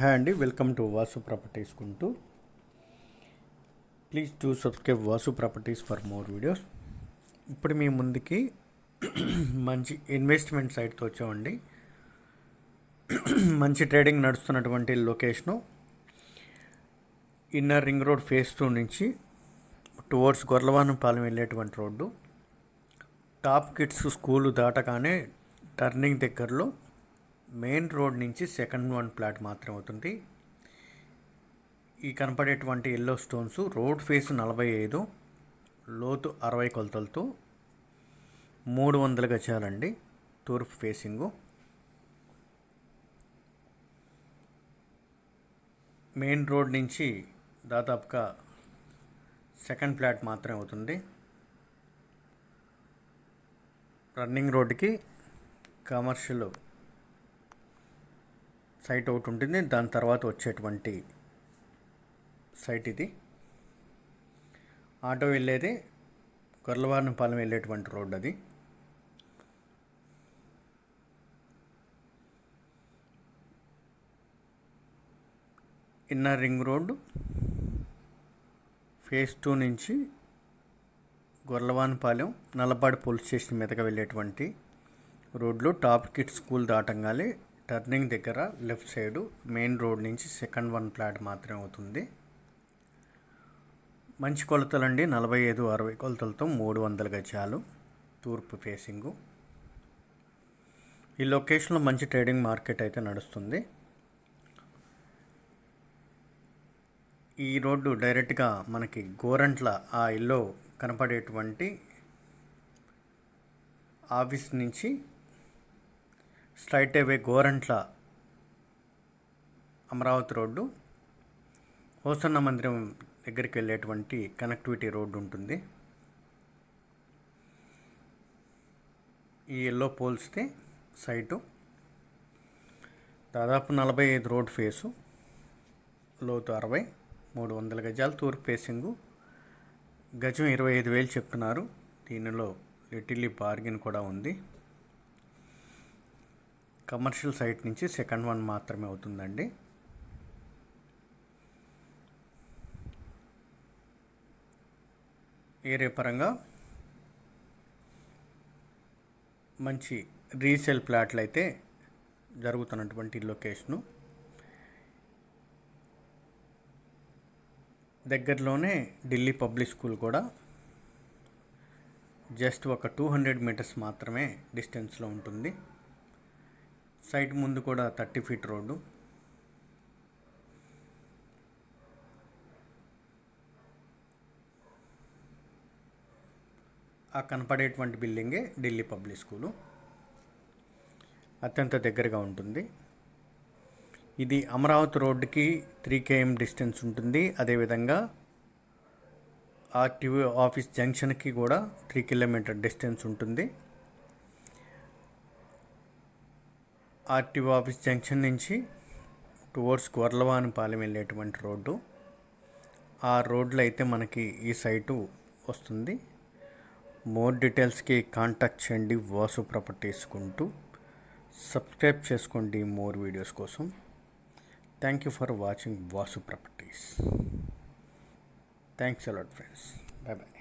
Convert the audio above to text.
Hi అండి welcome to Vasu properties కుంటూ. Please to subscribe Vasu properties for more videos. ఇప్పుడు మీ ముందుకి మంచి ఇన్వెస్ట్మెంట్ సైట్తో వచ్చామండి. మంచి ట్రేడింగ్ నడుస్తున్నటువంటి location. Inner ring road phase two నుంచి టువర్డ్స్ గొర్లవానంపాలెం వెళ్ళేటువంటి రోడ్డు. టాప్ కిడ్స్ స్కూలు దాటగానే టర్నింగ్ దగ్గరలో మెయిన్ రోడ్ నుంచి సెకండ్ వన్ ప్లాట్ మాత్రం అవుతుంది. ఈ కనపడేటువంటి ఎల్లో స్టోన్స్ రోడ్ ఫేస్ నలభై ఐదు లోతు అరవై కొలతలతో మూడు వందల గజాలండి తూర్పు ఫేసింగు మెయిన్ రోడ్ నుంచి దాదాపుగా సెకండ్ ఫ్లాట్ మాత్రమే అవుతుంది. రన్నింగ్ రోడ్డుకి కమర్షియల్ సైట్ ఒకటి ఉంటుంది. దాని తర్వాత వచ్చేటువంటి సైట్ ఇది. ఆటో వెళ్ళేది గొర్లవారినపాలెం వెళ్ళేటువంటి రోడ్ అది. Inner ring road. Phase two నుంచి గొర్లవానిపాలెం నల్లపాడు పోలీస్ స్టేషన్ మీదకి వెళ్ళేటువంటి రోడ్లు. టాప్ కిట్ స్కూల్ దాటంగానే టర్నింగ్ దగ్గర లెఫ్ట్ సైడు మెయిన్ రోడ్ నుంచి సెకండ్ వన్ ఫ్లాట్ మాత్రమే అవుతుంది. మంచి కొలతలండి. నలభై ఐదు అరవై కొలతలతో మూడు వందల గజాలు తూర్పు ఫేసింగు. ఈ లొకేషన్లో మంచి ట్రేడింగ్ మార్కెట్ అయితే నడుస్తుంది. ఈ రోడ్డు డైరెక్ట్గా మనకి గోరంట్ల ఆ ఇల్లు కనపడేటువంటి ఆఫీస్ నుంచి straightaway Gorantla Amaravati road. Hosanna మందిరం దగ్గరికి వెళ్ళేటువంటి కనెక్టివిటీ రోడ్డు ఉంటుంది. ఈ ఎల్లో పోల్స్తే సైటు. దాదాపు నలభై ఐదు రోడ్ ఫేసు. లోతు అరవై మూడు వందల గజాలు తూర్పు ఫేసింగు. గజం ఇరవై ఐదు వేలు చెప్తున్నారు. దీనిలో లిటిల్లీ బార్గిన్ కూడా ఉంది. కమర్షియల్ సైట్ నుంచి సెకండ్ వన్ మాత్రమే అవుతుందండి. ఏరియా పరంగా మంచి రీసేల్ ప్లాట్లు అయితే జరుగుతున్నటువంటి లొకేషను. దగ్గరలోనే ఢిల్లీ పబ్లిక్ స్కూల్ కూడా జస్ట్ ఒక టూ హండ్రెడ్ మీటర్స్ మాత్రమే డిస్టెన్స్లో ఉంటుంది. సైట్ ముందు కూడా థర్టీ ఫీట్ రోడ్డు. ఆ కనపడేటువంటి బిల్డింగే ఢిల్లీ పబ్లిక్ స్కూలు. అత్యంత దగ్గరగా ఉంటుంది. ఇది అమరావతి రోడ్డుకి త్రీ కేఎం డిస్టెన్స్ ఉంటుంది. అదేవిధంగా ఆర్టీఓ ఆఫీస్ జంక్షన్కి కూడా త్రీ కిలోమీటర్ డిస్టెన్స్ ఉంటుంది. ఆర్టీఓ ఆఫీస్ జంక్షన్ నుంచి టువర్డ్స్ గొర్లవానిపాలెం వెళ్ళేటువంటి రోడ్డు. ఆ రోడ్లో అయితే మనకి ఈ సైటు వస్తుంది. మోర్ డీటెయిల్స్కి కాంటాక్ట్ చేయండి. వాసు ప్రాపర్టీస్ కుంటూ సబ్స్క్రైబ్ చేసుకోండి మోర్ వీడియోస్ కోసం. Thank you for watching Vasu properties. Thanks a lot friends bye bye